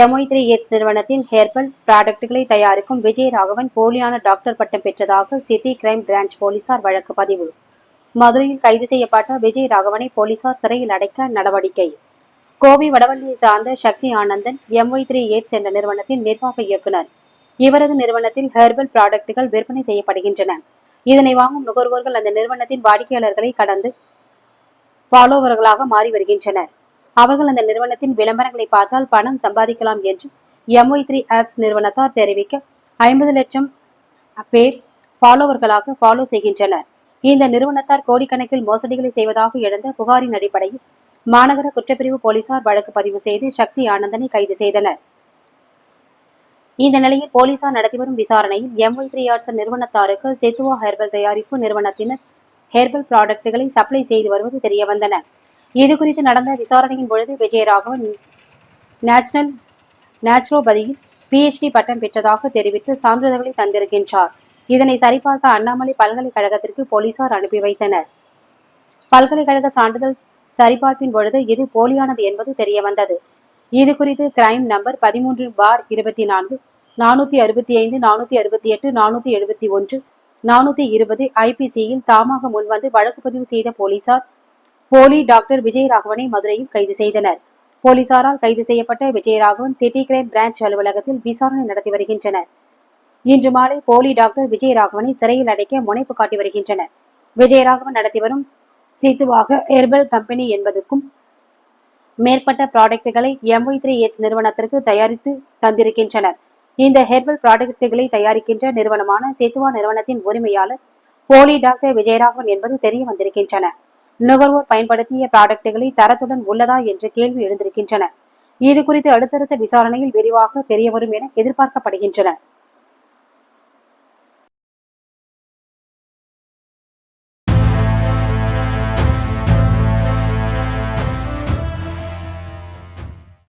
MY three X நிறுவனத்தின் herbal ப்ராடக்ட்களை தயாரிக்கும் விஜய் ராகவன் போலியான டாக்டர் பட்டம் பெற்றதாக சிட்டி கிரைம் பிரான்ச் போலீசார் வழக்கு பதிவு. மதுரையில் கைது செய்யப்பட்ட விஜய் ராகவனை போலீசார் சிறையில் அடைக்க நடவடிக்கை. கோவை வடவள்ளியை சார்ந்த Sakthi Anandan MY three aids என்ற நிறுவனத்தின் நிர்வாக இயக்குனர். இவரது நிறுவனத்தில் ஹெர்பல் ப்ராடக்ட்டுகள் விற்பனை செய்யப்படுகின்றன. இதனை வாங்கும் நுகர்வோர்கள் அந்த நிறுவனத்தின் வாடிக்கையாளர்களை கடந்து ஃபாலோவர்களாக மாறி வருகின்றனர். அவர்கள் அந்த நிறுவனத்தின் விளம்பரங்களை பார்த்தால் பணம் சம்பாதிக்கலாம் என்று எம்ஒய் த்ரீ ஆப்ஸ் நிறுவனத்தார் தெரிவிக்க ஐம்பது லட்சம் பேர் ஃபாலோவர்களாக ஃபாலோ செய்கின்றனர். இந்த நிறுவனத்தார் கோடிக்கணக்கில் மோசடிகளை செய்வதாக எழுந்த புகாரின் அடிப்படையில் மாநகர குற்றப்பிரிவு போலீசார் வழக்கு பதிவு செய்து சக்தி ஆனந்தனை கைது செய்தனர். இந்த நிலையில் போலீசார் நடத்தி வரும் விசாரணையில் எம்ஒய் த்ரீ ஆர்ட்ஸ் நிறுவனத்தாருக்கு செத்துவா ஹெர்பல் தயாரிப்பு நிறுவனத்தினர் ஹெர்பல் ப்ராடக்ட்களை சப்ளை செய்து வருவது தெரியவந்தன. இது குறித்து நடந்த விசாரணையின் பொழுது விஜயராகவன் நேஷனல் நேச்சுரோபதியில் பிஹெச்டி பட்டம் பெற்றதாக தெரிவித்து சான்றிதழ்களை தந்திருக்கின்றார். இதனை சரிபார்க்க அண்ணாமலை பல்கலைக்கழகத்திற்கு போலீசார் அனுப்பி வைத்தனர். பல்கலைக்கழக சான்றிதழ் சரிபார்ப்பின் பொழுது இது போலியானது என்பது தெரியவந்தது. இது குறித்து கிரைம் நம்பர் பதிமூன்று பார் இருபத்தி நான்கு நானூத்தி அறுபத்தி ஐந்து நானூத்தி அறுபத்தி எட்டு நானூத்தி எழுபத்தி ஒன்று நானூத்தி இருபது ஐபிசியில் தாமாக முன்வந்து வழக்கு பதிவு செய்த போலீசார் போலி டாக்டர் விஜயராகவனை மதுரையில் கைது செய்தனர். போலீசாரால் கைது செய்யப்பட்ட விஜயராகவன் சிட்டி கிரைம் பிரான்ச் அலுவலகத்தில் விசாரணை நடத்தி வருகின்றனர். இன்று மாலை போலி டாக்டர் விஜயராகவனை சிறையில் அடைக்க முனைப்பு காட்டி வருகின்றனர். விஜயராகவன் நடத்தி வரும் சீத்துவாக ஹெர்பல் கம்பெனி என்பதுக்கும் மேற்பட்ட ப்ராடக்ட்களை எம்ஒய் த்ரீ எட்ஸ் நிறுவனத்திற்கு தயாரித்து தந்திருக்கின்றனர். இந்த ஹெர்பல் ப்ராடக்ட்களை தயாரிக்கின்ற நிறுவனமான சேத்துவா நிறுவனத்தின் உரிமையாளர் போலி டாக்டர் விஜயராகவன் என்பது தெரிய வந்திருக்கின்றன. நுகர்வோர் பயன்படுத்திய ப்ராடக்டுகளை தரத்துடன் உள்ளதா என்ற கேள்வி எழுந்திருக்கின்றன. இது குறித்து அடுத்தடுத்த விசாரணையில் விரிவாக தெரியவரும் என எதிர்பார்க்கப்படுகின்றன.